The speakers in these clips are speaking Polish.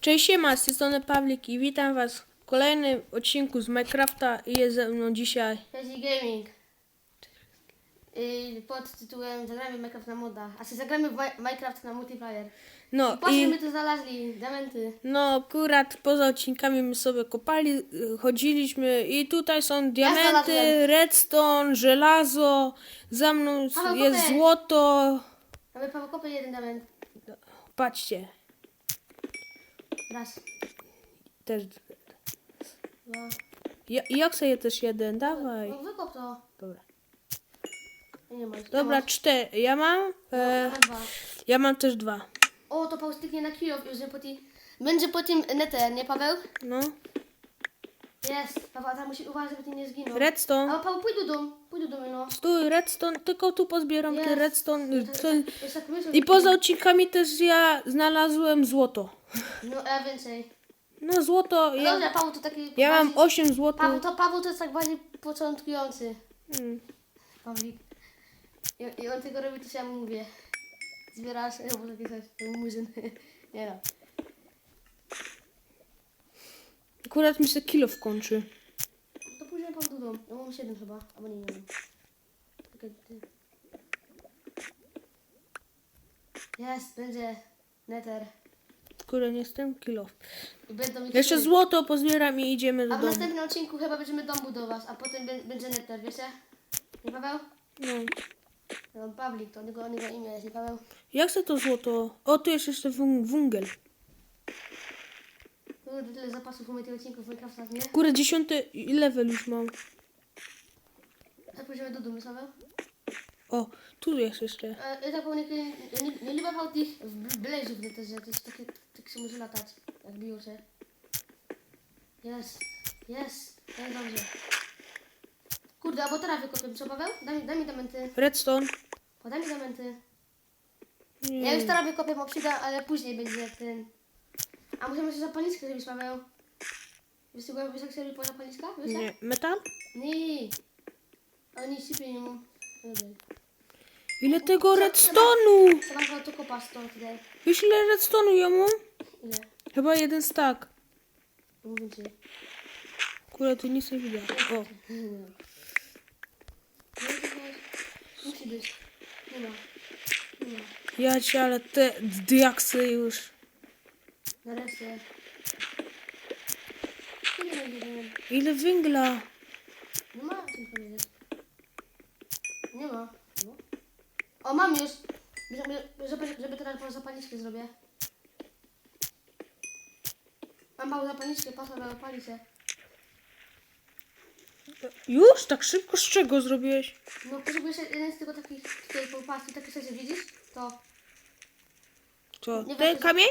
Cześć, siema, z tej strony Pawlik i witam was w kolejnym odcinku z Minecrafta i jest ze mną dzisiaj... Cześć Gaming. Yy, pod tytułem Zagramy w Minecraft na moda. A czy zagramy w Mi- Minecraft na multiplayer. No I patrzcie, i... my tu znaleźli diamenty. No akurat poza odcinkami my sobie kopali, y, chodziliśmy i tutaj są diamenty, znalazłem. redstone, żelazo, za mną Paweł, jest kopaj. złoto. Mamy Paweł kopy jeden diament. Patrzcie, Raz, też... dwa. Ja, jak sobie też jeden, dawaj. No wykop to. Dobra, nie mam. Dobra cztery, ja mam... E, Ja dwa. ja mam też dwa. O, to Paweł styknie na kilo. Będzie po, tym- będzie po tym nether, nie Paweł? No, Jest. Paweł, tam musi uważać, żeby ty nie zginął. redstone. Ale Paweł, pójdź do domu. Pójdź do domu, no. Stój, redstone, tylko tu pozbieram te Jest. redstone. To- Co, to- jest tak I że- poza odcinkami też ja znalazłem złoto. No, ja więcej. No złoto, No ja, Dobra, Paweł to taki... ja mam bardziej- 8 złotych. Paweł to, Paweł to jest tak bardziej początkujący. Mm. Pawlik. I, I on tego robi, to się ja mu mówię. Zbierasz, no może pisać, murzyn. Nie no. Akurat mi się kilo wkończy. To później pan dudą. Ja mam 7 chyba, albo nie, nie wiem. Czekaj, ty. Jest, będzie nether. Akurat nie jestem kilo. I będą mi Jeszcze trzy. złoto pozbieram i idziemy do A w domu. następnym odcinku chyba będziemy dom budować, a potem bę- będzie nether, wiecie? Nie Paweł? No. No, Pawlik, to jego, jego imię jest, nie Paweł? Jak se to złoto? O, tu jest jeszcze wung- węgiel. Kurde, tyle zapasów mamy tych odcinków Minecrafta, nie? Kurde, dziesiąty level już mam. A pójdziemy do domu, Paweł? O, tu jest jeszcze. E, Ja tak powiem, nie, nie, nie lubięwał tych blazów, no to, jest takie, się może latać, jak biją się. Jest, jest, jest dobrze. Kurde, albo teraz wykopię, co Paweł? Daj, mi- daj mi diamenty, Redstone. podaj mi diamenty. Nie. Ja już teraz wykopię, przyda, ale później będzie jak ten... A musimy jeszcze zapalniczkę zrobić, Paweł. Wiesz, tego- wiesz jak się robi po zapalniczka? Wiesz jak? Nie. Metal? Nie. Oni sypią mu. Ile tego redstone'u? Co mam chyba to kopasz to tutaj. Wiesz ile redstone'u ja mam? Ile? Chyba jeden stack. Ci. Kurde, tu nic nie widać. O. Musi być. Nie ma. Nie ma. Ja cię, ale te diaksy już. Nareszcie. Nie ma, nie ma. Ile węgla? Nie ma, o czym powiedzieć. Nie ma. No. O, mam już. Żeby, żeby, żeby teraz po zapalniczkę zrobię. Mam małą zapalniczkę, patrz, ale pali się. Już? Tak szybko? Z czego zrobiłeś? No, potrzebuję jeszcze jeden z tego takich, tutaj popatrz, takie coś widzisz? To. Co? Nie Ten wiem, kamień?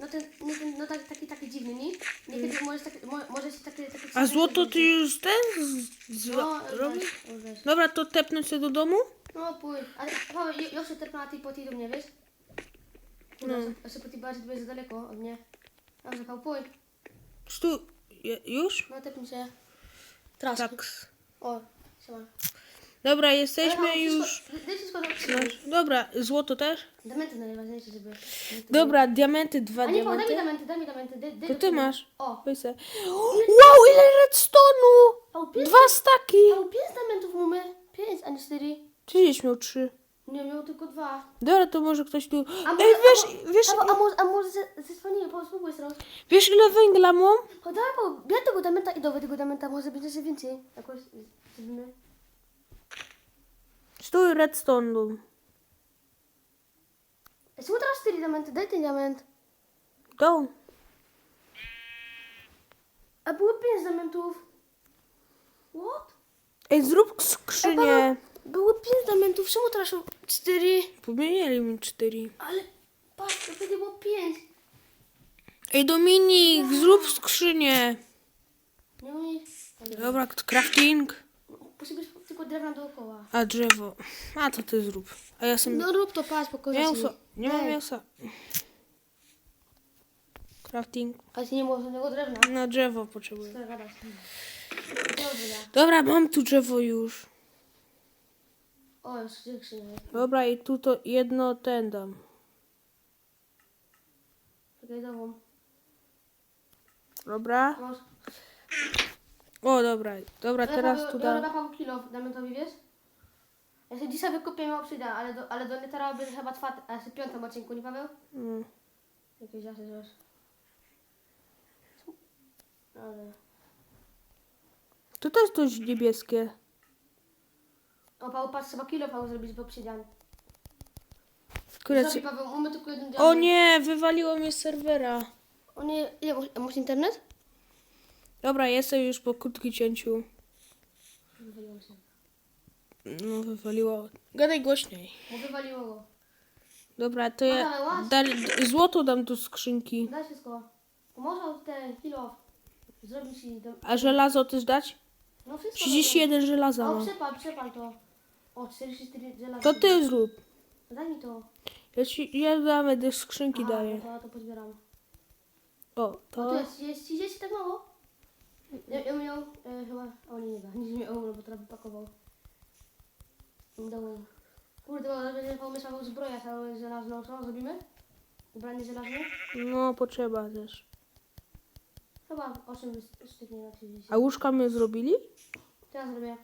No ten, nie ten, no tak, taki, taki dziwny, nie? Niekiedy możesz tak, mo, możesz takie, takie A złoto ty już ten z, z, No, robisz? weź. Dobra, to tepnąć się do domu? No pójdź. Ale Paweł, ja- ja się terpę na tej poti do mnie, wiesz? No. Ja się poti bardziej byłeś za daleko od mnie. Dobrze, Paweł, pójdź. Stu... Już? No tepnij się. Teraz. Tak. O, siema. Dobra, jesteśmy już... Wszystko, wszystko No, dobra, złoto też? Diamenty najważniejsze, żeby... Dobra, diamenty, dwa A nie, Paweł, daj mi diamenty. diamenty, daj mi diamenty. Daj, daj To ty masz. O. Se. Wow, ile redstone'u! Dwa staki! Paweł, pięć diamentów mamy. Pięć, a nie cztery. Gdzieś miał trzy. Nie, miał tylko dwa. Dobra, to może ktoś tu... A może, Ej, wiesz, a, mo- wiesz, A, mo- a może, a może ze, spalnienie, Paweł, spróbuj teraz. wiesz ile węgla mam? O, dawaj, Paweł, bierz tego diamenta i dowód tego diamenta, może będzie jeszcze więcej. Jakoś zrobimy. Stój redstone'u. Ej, Czemu teraz cztery diamenty? Daj ten diament. Do. A było pięć diamentów. What? Ej, zrób Ej, skrzynię. Paweł, było pięć diamentów, czemu teraz są cztery? Pomienili mi cztery. Ale patrz, to wtedy było pięć. Ej, Dominik, zrób skrzynię. Nie umie. Dobra, crafting. Musi być tylko drewna dookoła. A drzewo. A to ty zrób. A ja sobie... No rób to, patrz, pokażę Mięso. Nie mam mięsa. Crafting. A ty nie masz żadnego drewna. Na drzewo potrzebuję. Dobra. Dobra, mam tu drzewo już. O, już jest. Dobra, i tu to jedno ten dam. Czekaj, dową. Dobra. Masz. O, dobra. Dobra, teraz tu Ja dam. robię Paweł kilo, damy to wiesz? Ja się dzisiaj wykupię obsydian, ale do, ale do Netera będzie chyba czwarty, a piątym odcinku, nie Paweł? Mm. Jakieś jasne zobacz. Ale... To też coś niebieskie. O Paweł, patrz, trzeba kilo Paweł zrobić, bo obsydian. Kurde, Zrobi Paweł, mamy tylko jeden O diament. nie, wywaliło mnie z serwera. O nie, ile masz- masz internet? Dobra, jestem już po krótkim cięciu. Wywaliło się. No, wywaliło. Gadaj głośniej. Bo wywaliło go. Dobra, to ja dali, złoto dam do skrzynki. Daj wszystko. To można ten kilo zrobić i... Do... A żelazo też dać? No wszystko. 31 żelaza O, mam. przepal, przepal to. O, 44 żelaza. To ty zrób. Daj mi to. Ja, ci, ja damy do skrzynki Aha, daję. no to to pozbieram. O, O, tu to... jest, jest 30 tak mało? Ja, ja miał e, chyba... O nie, nie da. Nie miał, no bo teraz pakował. Dołem. Kurde, bo będzie pomysł zbroja całe żelazną. Co zrobimy? Ubranie żelazne? No, potrzeba też. Chyba 8 styknie na 30. A łóżka my zrobili? Ja zrobię?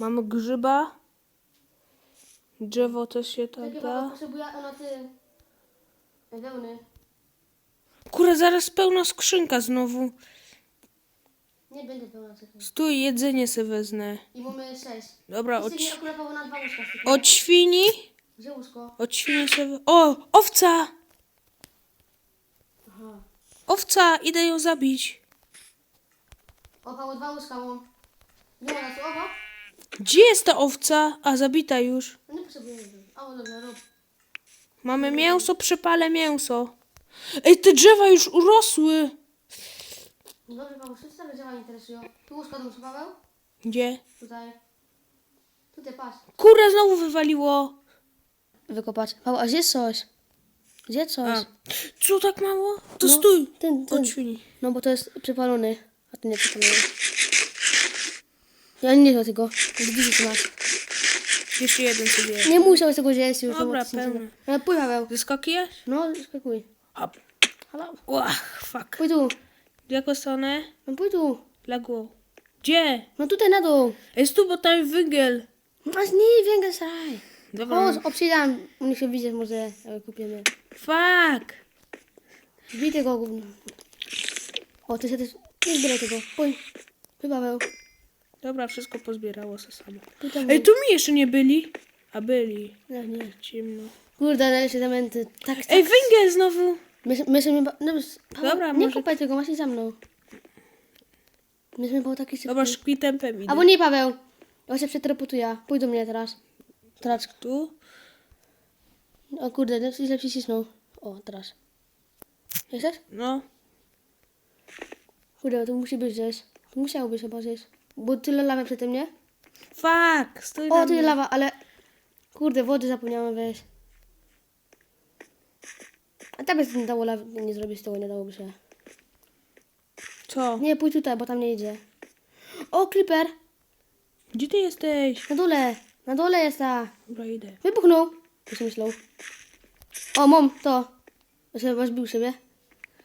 Mamy grzyba. Drzewo też się tak Takie Paweł da. potrzebuje e, Wełny. Kurde, zaraz pełna skrzynka znowu. Nie będzie pełna cyklu. Stój, jedzenie se wezmę. I mamy 6. Dobra, Od... na dwa łóżka od świni. Gdzie łóżko? Od świni se... we- O, owca! Aha. Owca, idę ją zabić. O, Paweł, dwa łóżka mam. Nie ma na słowo? Gdzie jest ta owca? A, zabita już. No nie potrzebujemy. O, dobra, rób. Mamy mięso, przepalę mięso. Ej, te drzewa już urosły. No Dobrze, Paweł, wszyscy sobie drzewa interesują. Tu łóżko do Paweł? Gdzie? Tutaj. Tutaj, patrz. Kurde, znowu wywaliło. Wykopać. Paweł, a gdzie jest coś? Gdzie coś? A, co tak mało? To No, stój. Ten, ten. Od świni. No bo to jest przypalony. A to nie przypalony. Ja nie wiem tego. Widzisz, masz. Jeszcze jeden sobie. Nie musiałeś tego zjeść już. Dobra, no, pełny. No, pójdź, Paweł. Zeskakujesz? No, skakuj. Hop. Halo. Łach, fuck. Pójdź tu. W jaką stronę? No pójdź tu. Lagło. Gdzie? No tutaj na dół. Jest tu, bo tam jest węgiel. Masz nie więcej saj. Dobra. O, obsiadam. Nie się widzieć, może e, kupimy. Fuck. Bij tego gówno. O, ty się też... Nie zbieraj tego. Pójdź. Paweł. Dobra, wszystko pozbierało se samo. Tam. Ej, tu mi jeszcze nie byli. A byli. Nie, nie. Ciemno. Kurde, ale diamenty. Tak, tak. Ej, węgiel znowu. My, my sobie... ba- No, Paweł, Dobra, nie może- kopaj tego, masz iść za mną. Myśmy było taki szybki. Dobra, tempem idę. Albo nie, Paweł. Ja się przeteleportuję. Pójdź do mnie teraz. Teraz. Tu? O kurde, no, źle przycisnął. O, teraz. Jesteś? No. Kurde, to musi być gdzieś. To musiało być chyba gdzieś. Bo tyle lawy przy tym, nie? Fuck. Stój na O, tu mnie. jest lawa, ale... Kurde, wody zapomniałem wejść. A tam jest nie dało lawy, nie zrobić z tego, nie dałoby się. Co? Nie, pójdź tutaj, bo tam nie idzie. O, Clipper! Gdzie ty jesteś? Na dole! Na dole jest ta! Dobra, idę. Wybuchnął! Jak się myślał. O, mam to! Zbił siebie.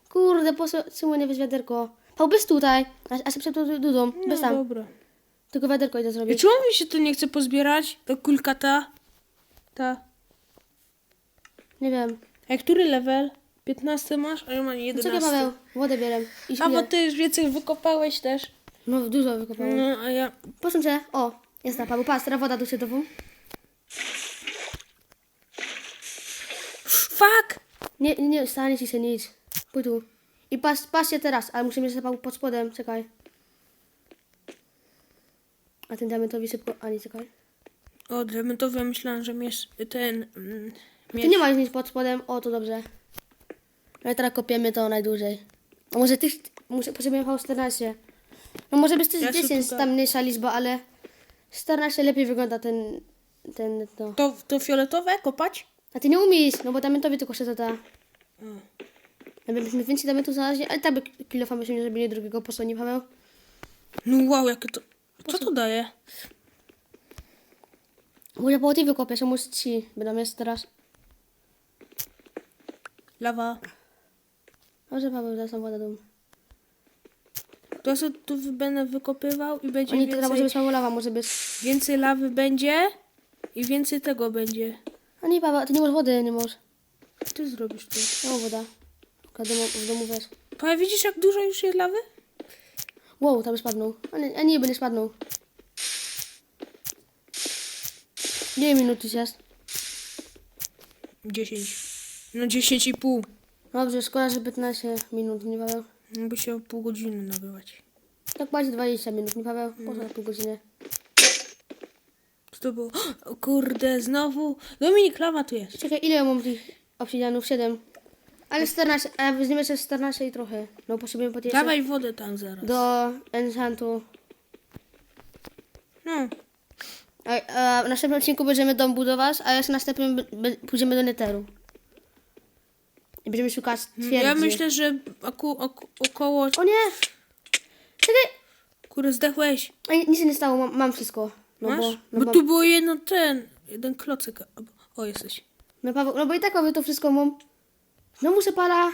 Kurde, po co czemu nie weź wiaderko? Pał, bez tutaj! A, a się przed tą dudą. Bez No, tam. dobra. Tylko wiaderko idę zrobić. czemu mi się to nie chce pozbierać? Ta kulka ta. Ta. Nie wiem. A który level? 15 masz? A ja mam No co 11. nie, Paweł? Wodę bierem. I A bo śpię. ty już więcej wykopałeś też. No, dużo wykopałem. No, a ja... Proszę cię. O, jest ta Paweł. Patrz, teraz woda do siedową. Fuck! Nie, nie, stanie ci się nic. Pójdź tu. I patrz, patrzcie teraz, ale musimy mieć pod spodem. Czekaj. A ten diamentowi szybko... A nie, czekaj. O, diamentowy myślałam, że miesz ten... Mm, Tu miecz. nie ma nic pod spodem. O, to dobrze. Ale teraz kopiemy to najdłużej. A może tych... Muszę, potrzebujemy chyba 14. No może być też Ja sobie 10, tutaj- tam mniejsza liczba, ale... 14 lepiej wygląda ten... Ten, no. To, to fioletowe kopać? A ty nie umiesz, no bo diamentowi tylko się zada. O. Jakbyśmy więcej diamentów znaleźli, ale tak by kilofamy się nie zrobili drugiego po nie Paweł. No wow, jakie to... Co to daje? Może po tej wykopię, ci, będą jest teraz. Lawa. Może Paweł da sam wodę dum. To co tu wy- będę wykopywał i będzie Oni teraz może więcej, być mało lawa, może być. więcej lawy będzie i więcej tego będzie. A nie, Paweł, ty nie masz wody, nie możesz. Ty zrobisz to. Ja mam woda. Domu, w domu weź. Paweł, widzisz jak dużo już jest lawy? Wow, tam spadnął. A nie, a nie, będzie spadnął. Nie minut już jest. 10. No 10 i pół. Dobrze, szkoda, że 15 minut, nie Paweł. Jakby się o pół godziny nagrywać. Tak bardziej 20 minut, nie Paweł? Może na pół godziny. Co to było? O kurde, znowu. Dominik, lawa tu jest. Czekaj, ile mam tych obsidianów? 7. Ale 14, a weźmiemy sobie 14 i trochę. No potrzebujemy po jeszcze Dawaj wodę tam zaraz. do enchantu. No. A, a w następnym odcinku będziemy dom budować, a jeszcze następnym b- b- pójdziemy do Netheru. I będziemy szukać twierdzy. Ja myślę, że oku, oku, około... O nie! Czekaj! Kurde, zdechłeś. Ej, nic się nie stało, mam, mam wszystko. No Masz? bo, no Bo bo, tu było jedno ten, jeden klocek. O, jesteś. no, Paweł, no bo i tak Paweł to wszystko mam. No muszę pala.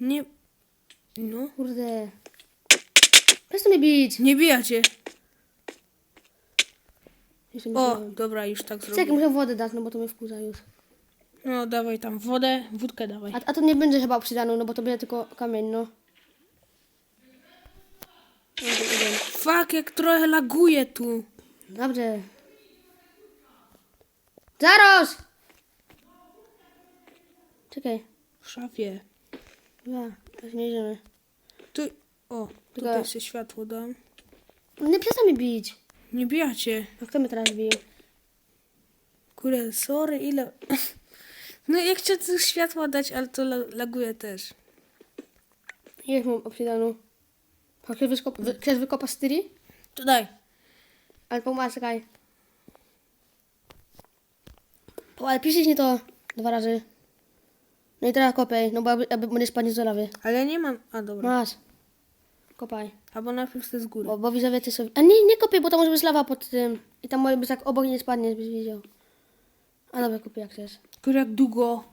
Nie... No. Kurde. Przestań mnie bić. Nie bijacie. Jeszcze O, dobra, już tak Czekaj, zrobię. muszę wodę dać, no bo to mnie wkurza już. No, dawaj tam wodę, wódkę dawaj. A, a to nie będzie chyba przydano, no bo to będzie tylko kamień, no. Fuck, jak trochę laguje tu. Dobrze. Zaraz! Czekaj. W szafie. Ja, już nie idziemy. Tu... O, tutaj się światło dam. Nie przestań mnie bić. Nie bijacie. A kto mnie teraz bił? Kurde, sorry, ile... No, jak chcę tu światła dać, ale to la- laguje też. Ile mam obsidanu? Chcesz, wyskop- wy- chcesz wykopać styri? To daj. Ale pomóż, czekaj. O, ale piszesz nie to dwa razy. No i teraz kopaj, no bo aby, aby będziesz spadnie z lawy. Ale ja nie mam... A, dobra. Masz. Kopaj. Albo najpierw to z góry. Bo, bo widzowie ty sobie... A nie, nie kopię, bo tam może być lawa pod tym. I tam może być tak obok nie spadnie, byś wiedział. A dobra, kupię jak chcesz. Kurde, jak długo.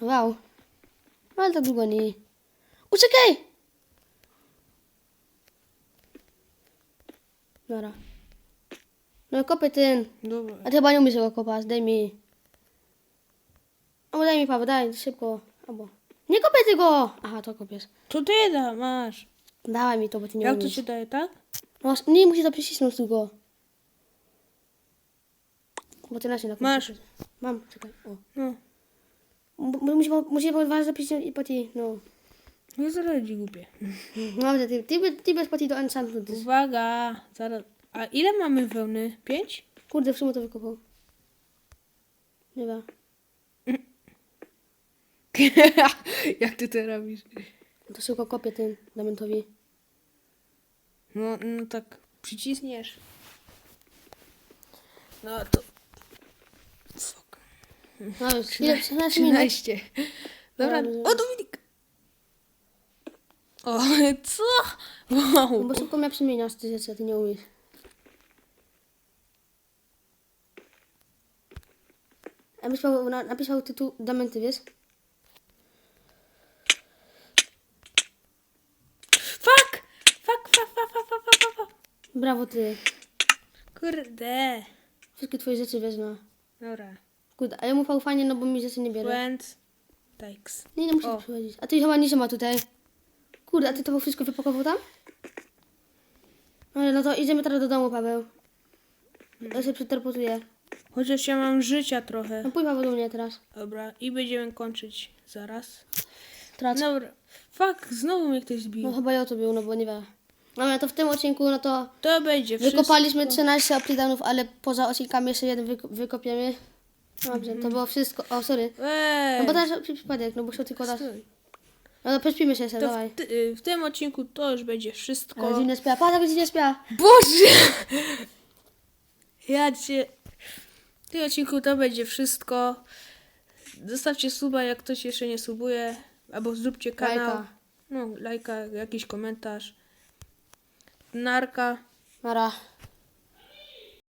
Wow. No, ale tak długo nie. Uciekaj! Dobra. No kopię ten. Dobra. A ty chyba nie umiesz go kopać, daj mi. Mi Paweł, daj, szybko. Albo. Nie kopię tego! Aha, to kopiesz. To ty da, masz. Dawaj mi to, bo ty nie Jak to umiesz. się daje, tak? No, nie musisz to przycisnąć tylko. Bo ty na końcu. Masz. Mam, czekaj. O. No. Musimy musi podważyć zapisać i po ty, no. Nie zaradzi głupie. Dobrze, ty, ty, ty, ty bez po ty do enchantu. Ty. Uwaga. Zaraz. A ile mamy wełny? Pięć? Kurde, w sumie to wykopał. Nie wiem. jak ty to robisz? To szybko kopię tym diamentowi. No, no tak przycisniesz. No to... Fuck. No już, ile? 13 minut. 13. Dobra. Dobra. O, Dominik! O, co? No Wow. bo szybko mnie przemieniasz, ty rzeczy, a ty nie umiesz. Ja byś na- napisał tytuł Diamenty, wiesz? Fuck! Fuck, fuck, fuck, fuck, fuck, fuck, fuck. Brawo ty. Kurde. Wszystkie twoje rzeczy wezmę. Dobra. Kurde, a ja mu fajnie, no bo mi rzeczy nie bierze. Went. Takes. Nie, nie muszę O. przychodzić. A ty chyba nie ma tutaj. Kurde, a ty to wszystko wypakował tam? Ale no to idziemy teraz do domu, Paweł. Ja się przeteleportuję. Chociaż ja mam życia trochę. No pójdź Paweł do mnie teraz. Dobra. I będziemy kończyć zaraz. No. Dobra. Fuck, znowu mnie ktoś zbił. chyba ja to był, no bo nie wiem. Dobra, to w tym odcinku, no to To będzie wszystko. wykopaliśmy 13 obsydianów, ale poza odcinkami jeszcze jeden wyko- wykopiemy. Dobrze, to było wszystko. O, sorry. No bo teraz przy- przypadek, no bo się tylko dasz. Stój. No to prześpimy się jeszcze, To dawaj. w, ty, y, w tym odcinku to już będzie wszystko. Ale dziwnie śpiewa, patrz jak dziwnie śpiewa. Boże! Ja cię... W tym odcinku to będzie wszystko. Zostawcie suba, jak ktoś jeszcze nie subuje. Albo zróbcie kanał. Lajka. No, lajka, jakiś komentarz. партнерка. Мара.